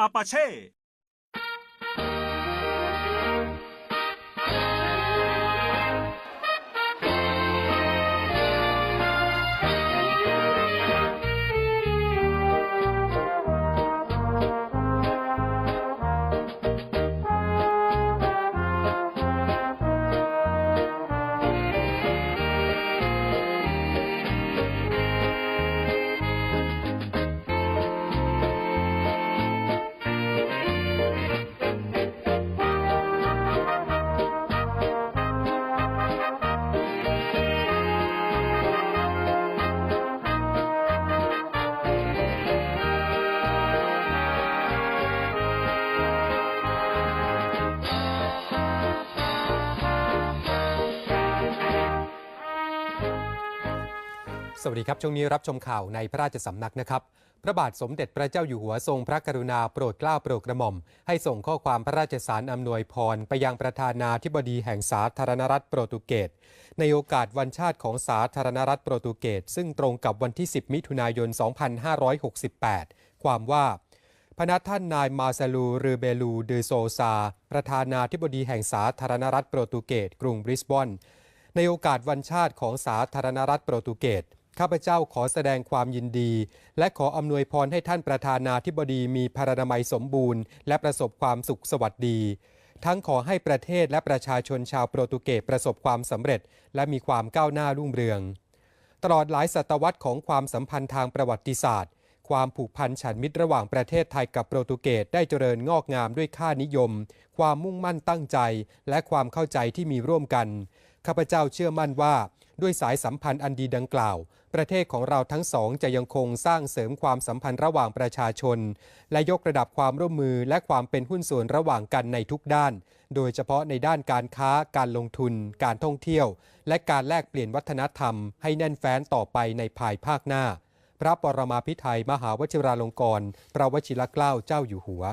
อาปาเช่ สวัสดีครับ ช่วงนี้รับชมข่าวในพระราชสำนักนะครับ พระบาทสมเด็จพระเจ้าอยู่หัวทรงพระกรุณาโปรดเกล้าโปรดกระหม่อม ให้ส่งข้อความพระราชสารอำนวยพร ไปยังประธานาธิบดีแห่งสาธารณรัฐโปรตุเกส ในโอกาสวันชาติของสาธารณรัฐโปรตุเกส ซึ่งตรงกับวันที่ 10 มิถุนายน 2568 ความว่าพนักท่านนายมาซาลูเรือเบลูเดโซซา ประธานาธิบดีแห่งสาธารณรัฐโปรตุเกส กรุงบริสบอน ในโอกาสวันชาติของสาธารณรัฐโปรตุเกส ข้าพเจ้าขอแสดงความยินดี และขออำนวยพรให้ท่านประธานาธิบดีมีพารณามัยสมบูรณ์ และประสบความสุขสวัสดี ทั้งขอให้ประเทศและประชาชนชาวโปรตุเกสประสบความสำเร็จ และมีความก้าวหน้ารุ่งเรือง ตลอดหลายศตวรรษของความสัมพันธ์ทางประวัติศาสตร์ ความผูกพันฉันมิตรระหว่างประเทศไทยกับโปรตุเกสได้เจริญงอกงามด้วยค่านิยม ความมุ่งมั่นตั้งใจ และความเข้าใจที่มีร่วมกันข้าพเจ้าเชื่อมั่นว่า ด้วยสายสัมพันธ์อันดีดังกล่าว ประเทศของเราทั้งสองจะยังคงสร้างเสริมความสัมพันธ์ระหว่างประชาชน และยกระดับความร่วมมือและความเป็นหุ้นส่วนระหว่างกันในทุกด้าน โดยเฉพาะในด้านการค้า การลงทุน การท่องเที่ยว และการแลกเปลี่ยนวัฒนธรรม ให้แน่นแฟ้นต่อไปในภายภาคหน้า พระปรมาภิไธยมหาวชิราลงกรณ์พระวชิรเกล้าเจ้าอยู่หัว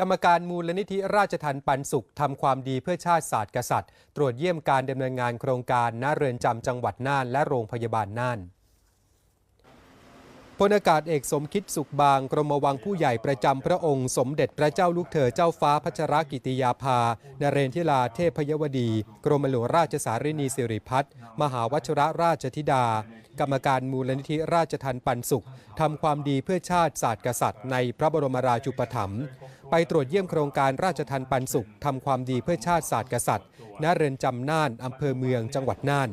กรรมการมูลนิธิราชทันปันสุขทำความดีเพื่อชาติศาสตร์กษัตริย์ ตรวจเยี่ยมการดำเนินงานโครงการณเรือนจำจังหวัดน่านและโรงพยาบาลน่านพลอากาศเอกสมคิดสุขบาง กรมวังผู้ใหญ่ประจำพระองค์ สมเด็จพระเจ้าลูกเธอเจ้าฟ้าพัชรกิติยาภานเรนทิลาเทพยวดี กรมหลวงราชสารินีสิริพัฒน์มหาวชรราชธิดา กรรมการมูลนิธิราชทันปันสุขทำความดีเพื่อชาติศาสตร์กษัตริย์ในพระบรมราชูปถัมภ์ ไปตรวจเยี่ยมโครงการราชทันปันสุขทำความดีเพื่อชาติศาสตร์กษัตริย์ ณ เรือนจำน่านอำเภอเมืองจังหวัดน่าน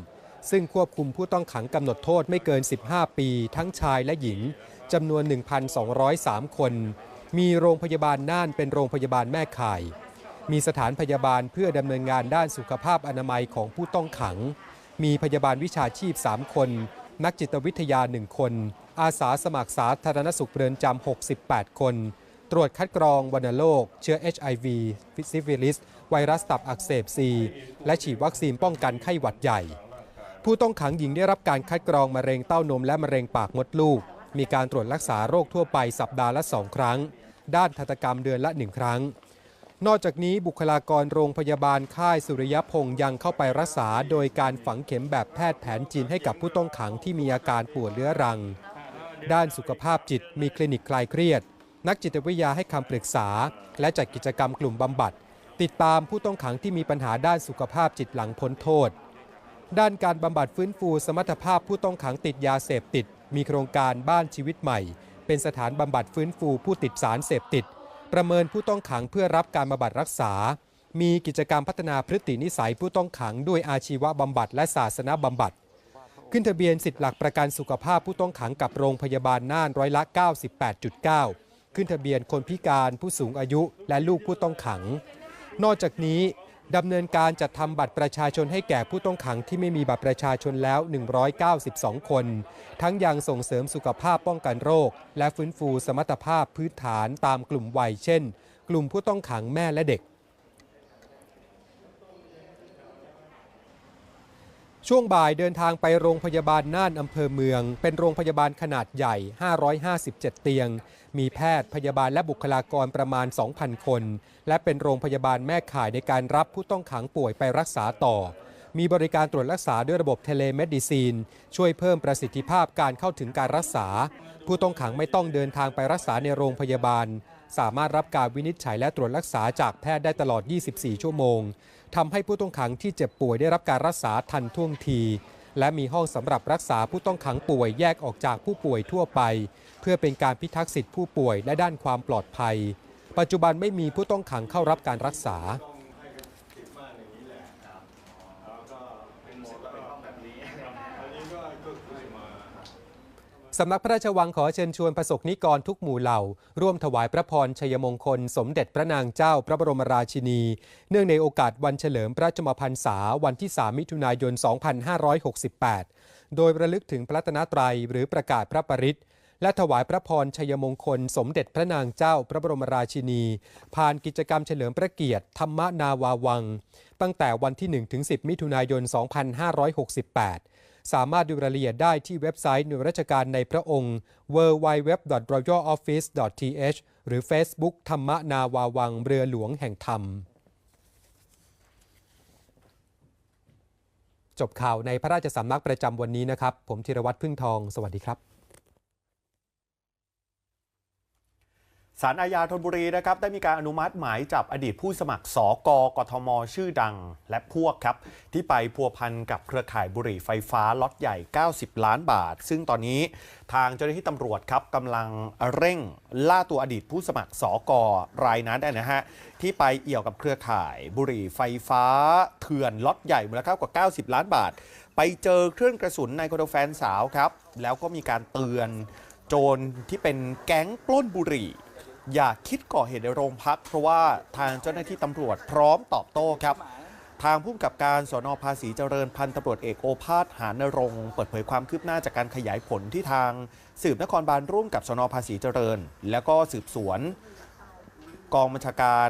ซึ่งควบคุมผู้ต้องขังกำหนดโทษไม่เกิน 15 ปี ทั้งชายและหญิงจำนวน 1,203 คน มีโรงพยาบาลน่านเป็นโรงพยาบาลแม่ข่าย มีสถานพยาบาลเพื่อดำเนินงานด้านสุขภาพอนามัยของผู้ต้องขัง มีพยาบาลวิชาชีพ 3 คน นักจิตวิทยา 1 คน อาสาสมัครสาธารณสุขเรือนจำ 68 คน ตรวจคัดกรองวัณโรคเชื้อ HIV ซิฟิลิส ไวรัสตับอักเสบซี และฉีดวัคซีนป้องกันไข้หวัดใหญ่ ผู้ต้องขังหญิงได้รับการคัดกรองมะเร็งเต้านมและมะเร็งปากมดลูก มีการตรวจรักษาโรคทั่วไปสัปดาห์ละ2ครั้ง ด้านทันตกรรมเดือนละ1ครั้ง นอกจากนี้บุคลากรโรงพยาบาลค่ายสุริยพงษ์ยังเข้าไปรักษา โดยการฝังเข็มแบบแพทย์แผนจีนให้กับผู้ต้องขังที่มีอาการปวดเรื้อรัง ด้านสุขภาพจิตมีคลินิกคลายเครียด นักจิตวิทยาให้คำปรึกษา และจัดกิจกรรมกลุ่มบำบัด ติดตามผู้ต้องขังที่มีปัญหาด้านสุขภาพจิตหลังพ้นโทษ ด้านการบำบัดฟื้นฟูสมรรถภาพผู้ต้องขังติดยาเสพติด มีโครงการบ้านชีวิตใหม่ เป็นสถานบำบัดฟื้นฟูผู้ติดสารเสพติด ประเมินผู้ต้องขังเพื่อรับการบำบัดรักษา มีกิจกรรมพัฒนาพฤตินิสัยผู้ต้องขังด้วยอาชีวบำบัดและศาสนบำบัดขึ้นทะเบียนสิทธิหลักประกันสุขภาพผู้ต้องขังกับโรงพยาบาลน่านร้อยละ 98.9 ขึ้นทะเบียนคนพิการผู้สูงอายุและลูกผู้ต้องขัง นอกจากนี้ดำเนินการจัดทำบัตรประชาชนให้แก่ผู้ต้องขังที่ไม่มีบัตรประชาชนแล้ว 192 คน ทั้งยังส่งเสริมสุขภาพป้องกันโรค และฟื้นฟูสมรรถภาพพื้นฐานตามกลุ่มวัยเช่น กลุ่มผู้ต้องขังแม่และเด็ก ช่วงบ่ายเดินทางไปโรงพยาบาลน่านอำเภอเมือง เป็นโรงพยาบาลขนาดใหญ่ 557 เตียง มีแพทย์พยาบาลและบุคลากรประมาณ 2,000 คน และเป็นโรงพยาบาลแม่ข่ายในการรับผู้ต้องขังป่วยไปรักษาต่อ มีบริการตรวจรักษาด้วยระบบเทเลเมดิซีน ช่วยเพิ่มประสิทธิภาพการเข้าถึงการรักษา ผู้ต้องขังไม่ต้องเดินทางไปรักษาในโรงพยาบาล สามารถรับการวินิจฉัยและตรวจรักษาจากแพทย์ได้ตลอด 24 ชั่วโมงทำให้ผู้ต้องขังที่เจ็บป่วยได้รับการรักษาทันท่วงทีและมีห้องสำหรับรักษาผู้ต้องขังป่วยแยกออกจากผู้ป่วยทั่วไป พื่อเป็นการพิทักษ์สิทธิผู้ป่วยและด้านความปลอดภัย ปัจจุบันไม่มีผู้ต้องขังเข้ารับการรักษา สำนักพระราชวังขอเชิญชวนประสบนิกรทุกหมู่เหล่า ร่วมถวายพระพรชัยมงคล สมเด็จพระนางเจ้าพระบรมราชินี เนื่องในโอกาสวันเฉลิมพระชมพรรษาวันที่ 3 มิถุนายน 2568 โดยระลึกถึงพระตนตรัยหรือประกาศพระปริต และถวายพระพรชัยมงคล สมเด็จพระนางเจ้าพระบรมราชินี ผ่านกิจกรรมเฉลิมพระเกียรติธรรมนาวาวัง ตั้งแต่วันที่1-10 มิถุนายน 2568 สามารถดูรายละเอียดได้ที่เว็บไซต์หน่วยราชการในพระองค์ www.royaloffice.th หรือ Facebook ธรรมนาวาวังเรือหลวงแห่งธรรมจบข่าวในพระราชสำนักประจำวันนี้นะครับ ผมธีรวัตรพึ่งทอง สวัสดีครับ สารอาญาธนบุรีนะครับได้มีการอนุมัติหมายจับอดีตผู้สมัครสอกกทม ชื่อดังและพวกครับ ที่ไปพัวพันกับเครือข่ายบุหรี่ไฟฟ้าล็อตใหญ่ 90 ล้านบาท ซึ่งตอนนี้ทางเจ้าหน้าที่ตำรวจครับกำลังเร่งล่าตัวอดีตผู้สมัครสอกรายนั้นนะฮะที่ไปเอี่ยวกับเครือข่ายบุหรี่ไฟฟ้าเถื่อนล็อตใหญ่มูลค่ากว่า 90 ล้านบาท ไปเจอเครื่องกระสุนในคอนโดแฟนสาวครับแล้วก็มีการเตือนโจรที่เป็นแก๊งปล้นบุหรี่ อย่าคิดก่อเหตุในโรงพัก เพราะว่าทางเจ้าหน้าที่ตำรวจพร้อมตอบโต้ครับ ทางผู้กำกับการสนภาษีเจริญพันตำรวจเอกโอภาสหานรงเปิดเผยความคืบหน้าจากการขยายผลที่ทางสืบนครบาลร่วมกับสนภาษีเจริญ แล้วก็สืบสวน กองบัญชาการ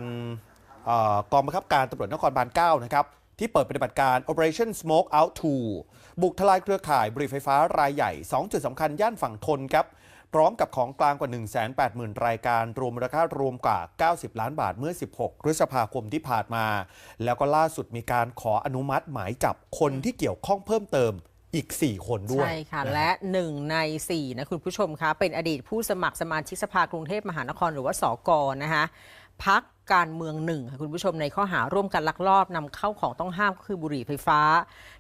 ออกองบังคับการตำรวจนครบาล9นะครับที่เปิดปฏิบัติการ Operation Smoke Out 2 บุกทลายเครือข่ายบุหรี่ไฟฟ้ารายใหญ่ 2 จุดสำคัญย่านฝั่งทนครับ พร้อมกับของกลางกว่า 180,000 รายการ รวมมูลค่ารวมกว่า 90 ล้านบาทเมื่อ 16 พฤษภาคมที่ผ่านมา แล้วก็ล่าสุดมีการขออนุมัติหมายจับคนที่เกี่ยวข้องเพิ่มเติมอีก 4 คนด้วย ใช่ค่ะนฮและหนึ่งในสี่นะคุณผู้ชมคะ เป็นอดีตผู้สมัครสมาชิกสภากรุงเทพมหานครหรือว่าสกนะคะพัก การเมืองหนึ่งค่ะคุณผู้ชมในข้อหาร่วมกันลักลอบนำเข้าของต้องห้ามก็คือบุหรี่ไฟฟ้า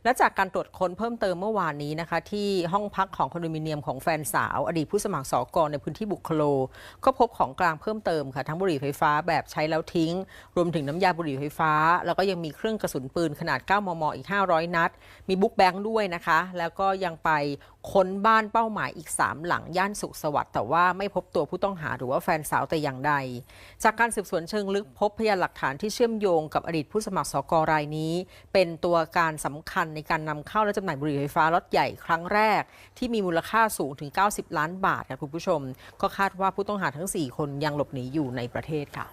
และจากการตรวจค้นเพิ่มเติมเมื่อวานนี้นะคะ ที่ห้องพักของคอนโดมิเนียมของแฟนสาว อดีตผู้สมัครสอกรในพื้นที่บุคโล ก็พบของกลางเพิ่มเติมค่ะทั้งบุหรี่ไฟฟ้าแบบใช้แล้วทิ้ง รวมถึงน้ำยาบุหรี่ไฟฟ้า แล้วก็ยังมีเครื่องกระสุนปืนขนาด 9 มม อีก 500 นัด มีบุ๊กแบงค์ด้วยนะคะ แล้วก็ยังไป ค้นบ้านเป้าหมายอีก 3 หลังย่านสุขสวัสดิ์แต่ว่าไม่พบตัวผู้ต้องหาหรือว่าแฟนสาวแต่อย่างใด จากการสืบสวนเชิงลึกพบพยานหลักฐานที่เชื่อมโยงกับอดีตผู้สมัครสกรายนี้ เป็นตัวการสำคัญในการนำเข้าและจำหน่ายบุหรี่ไฟฟ้าล็อตใหญ่ครั้งแรก ที่มีมูลค่าสูงถึง 90 ล้านบาทค่ะคุณผู้ชม ก็คาดว่าผู้ต้องหาทั้ง 4 คนยังหลบหนีอยู่ในประเทศค่ะ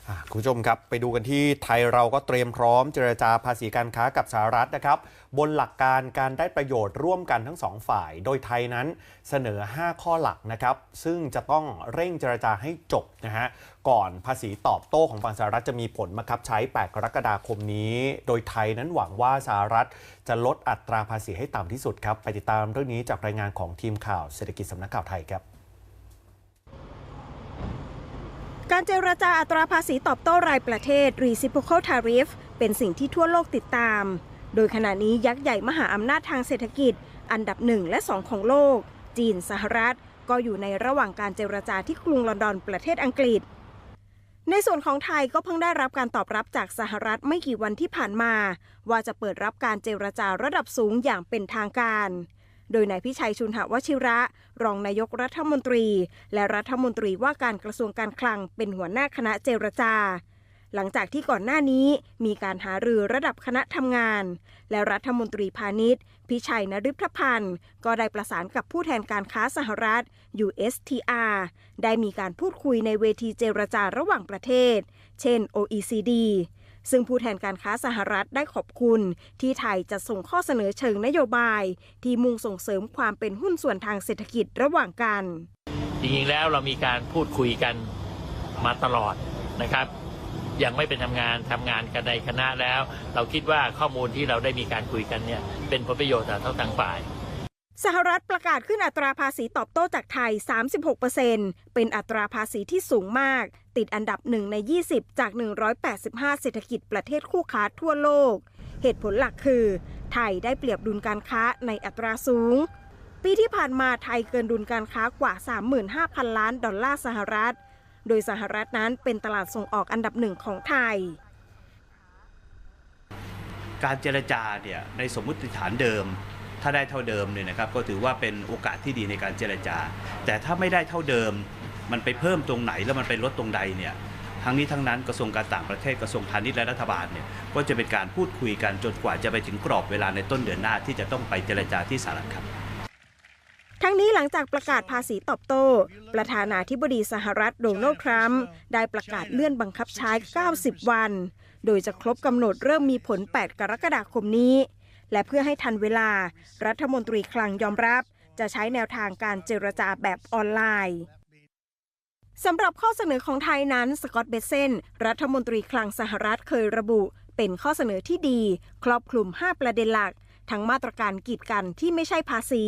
อะ คุณผู้ชมครับ ไปดูกันที่ไทยเราก็เตรียมพร้อมเจรจาภาษีการค้ากับสหรัฐนะครับ บนหลักการการได้ประโยชน์ร่วมกันทั้งสองฝ่าย โดยไทยนั้นเสนอ 5 ข้อหลักนะครับ ซึ่งจะต้องเร่งเจรจาให้จบนะฮะก่อนภาษีตอบโต้ของฝั่งสหรัฐจะมีผลบังคับใช้ 8 กรกฎาคมนี้ โดยไทยนั้นหวังว่าสหรัฐจะลดอัตราภาษีให้ต่ำที่สุดครับไปติดตามเรื่องนี้จากรายงานของทีมข่าวเศรษฐกิจสำนักข่าวไทยครับ การเจรจาอัตราภาษีตอบโต้รายประเทศ reciprocal tariff เป็นสิ่งที่ทั่วโลกติดตาม โดยขณะนี้ยักษ์ใหญ่มหาอำนาจทางเศรษฐกิจ อันดับหนึ่งและสองของโลก จีนสหรัฐ ก็อยู่ในระหว่างการเจรจาที่กรุงลอนดอนประเทศอังกฤษ ในส่วนของไทยก็เพิ่งได้รับการตอบรับจากสหรัฐไม่กี่วันที่ผ่านมา ว่าจะเปิดรับการเจรจาระดับสูงอย่างเป็นทางการ โดยนายพิชัยชุนหวชิระ รองนายกรัฐมนตรี และรัฐมนตรีว่าการกระทรวงการคลังเป็นหัวหน้าคณะเจรจา หลังจากที่ก่อนหน้านี้มีการหารือระดับคณะทำงาน และรัฐมนตรีพาณิชย์ พิชัยนฤพพันธ์ ก็ได้ประสานกับผู้แทนการค้าสหรัฐ USTR ได้มีการพูดคุยในเวทีเจรจาระหว่างประเทศ เช่น OECD ซึ่งผู้แทนการค้าสหรัฐได้ขอบคุณ ที่ไทยจะส่งข้อเสนอเชิงนโยบาย ที่มุ่งส่งเสริมความเป็นหุ้นส่วนทางเศรษฐกิจระหว่างกัน จริงๆแล้วเรามีการพูดคุยกันมาตลอดนะครับ ยังไม่เป็นทำงานทำงานกันในคณะแล้ว เราคิดว่าข้อมูลที่เราได้มีการคุยกันเนี่ยเป็นผลประโยชน์ต่อทั้งสองฝ่ายสหรัฐประกาศขึ้นอัตราภาษีตอบโต้จากไทย 36%เป็นอัตราภาษีที่สูงมาก ติดอันดับหนึ่งใน 20 จาก 185 เศรษฐกิจประเทศคู่ค้าทั่วโลก เหตุผลหลักคือ ไทยได้เปรียบดุลการค้าในอัตราสูง ปีที่ผ่านมาไทยเกินดุลการค้ากว่า 35,000 ล้านดอลลาร์สหรัฐ โดยสหรัฐนั้นเป็นตลาดส่งออกอันดับหนึ่งของไทย การเจรจาเนี่ยในสมมุติฐานเดิมถ้าได้เท่าเดิมเนี่ยนะครับก็ถือว่าเป็นโอกาสที่ดีในการเจรจา แต่ถ้าไม่ได้เท่าเดิม มันไปเพิ่มตรงไหนแล้วมันไปลดตรงใดเนี่ยทั้งนี้ทั้งนั้นกระทรวงการต่างประเทศกระทรวงพาณิชย์และรัฐบาลเนี่ยก็จะเป็นการพูดคุยกันจนกว่าจะไปถึงกรอบเวลาในต้นเดือนหน้าที่จะต้องไปเจรจาที่สหรัฐครับ ทั้งนี้หลังจากประกาศภาษีตอบโต้ ประธานาธิบดีสหรัฐโดนัลด์ทรัมป์ได้ประกาศเลื่อนบังคับใช้ 90 วัน โดยจะครบกำหนดเริ่มมีผล 8 กรกฎาคมนี้ และเพื่อให้ทันเวลา รัฐมนตรีคลังยอมรับ จะใช้แนวทางการเจรจาแบบออนไลน์ สำหรับข้อเสนอของไทยนั้นสกอตเบเซนรัฐมนตรีคลังสหรัฐเคยระบุ เป็นข้อเสนอที่ดี ครอบคลุม 5 ประเด็นหลัก ทั้งมาตรการกีดกันที่ไม่ใช่ภาษี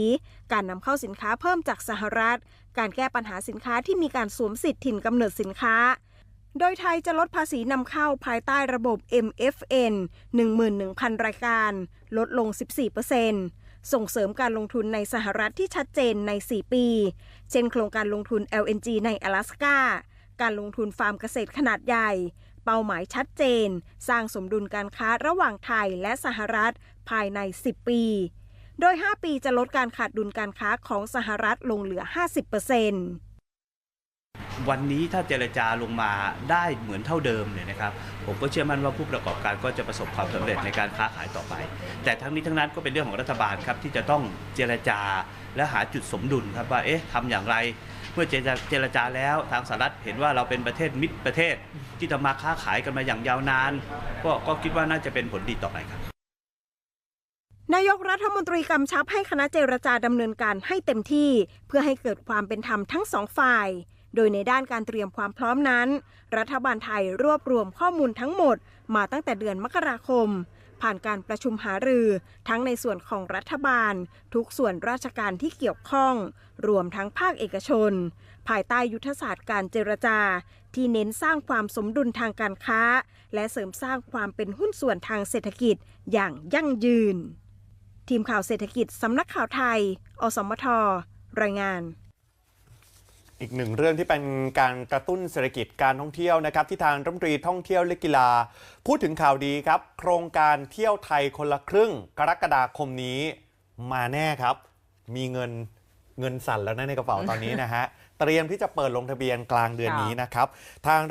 การนำเข้าสินค้าเพิ่มจากสหรัฐ การแก้ปัญหาสินค้าที่มีการสวมสิทธิ์ถิ่นกำเนิดสินค้า โดยไทยจะลดภาษีนำเข้าภายใต้ระบบ MFN 11,000 รายการ ลดลง 14% ส่งเสริมการลงทุนในสหรัฐที่ชัดเจนใน 4 ปี เช่นโครงการลงทุน LNG ใน阿拉สกาการลงทุนฟาร์มเกษตรขนาดใหญ่ เป้าหมายชัดเจน สร้างสมดุลการค้าระหว่างไทยและสหรัฐภายใน 10 ปี โดย 5 ปีจะลดการขาดดุลการค้าของสหรัฐลงเหลือ 50% วันนี้ถ้าเจรจาลงมาได้เหมือนเท่าเดิมเนี่ยนะครับ ผมก็เชื่อมั่นว่าผู้ประกอบการก็จะประสบความสำเร็จในการค้าขายต่อไป แต่ทั้งนี้ทั้งนั้นก็เป็นเรื่องของรัฐบาลครับที่จะต้องเจรจาและหาจุดสมดุลครับว่าเอ๊ะทำอย่างไร เมื่อเจรจาเจรจาแล้วทางสหรัฐเห็นว่าเราเป็นประเทศมิตรประเทศ ที่ทำมาค้าขายกันมาอย่างยาวนาน ก็ก็คิดว่าน่าจะเป็นผลดีต่อไปครับนายกรัฐมนตรีกำชับให้คณะเจรจาดำเนินการให้เต็มที่ เพื่อให้เกิดความเป็นธรรมทั้งสองฝ่าย โดยในด้านการเตรียมความพร้อมนั้น รัฐบาลไทยรวบรวมข้อมูลทั้งหมด มาตั้งแต่เดือนมกราคม ผ่านการประชุมหารือ ทั้งในส่วนของรัฐบาล ทุกส่วนราชการที่เกี่ยวข้อง รวมทั้งภาคเอกชน ภายใต้ยุทธศาสตร์การเจรจา ที่เน้นสร้างความสมดุลทางการค้า และเสริมสร้างความเป็นหุ้นส่วนทางเศรษฐกิจอย่างยั่งยืน ทีมข่าวเศรษฐกิจสำนักข่าวไทย อสมทรายงาน อีกหนึ่งเรื่องที่เป็นการกระตุ้นเศรษฐกิจการท่องเที่ยวนะครับที่ทางรัฐมนตรีท่องเที่ยวและกีฬา พูดถึงข่าวดีครับ โครงการเที่ยวไทยคนละครึ่ง กรกฎาคมนี้มาแน่ครับ มีเงินเงินสั่นแล้วนะในกระเป๋าตอนนี้นะฮะเตรียมที่จะเปิดลงทะเบียนกลางเดือนนี้นะครับทาง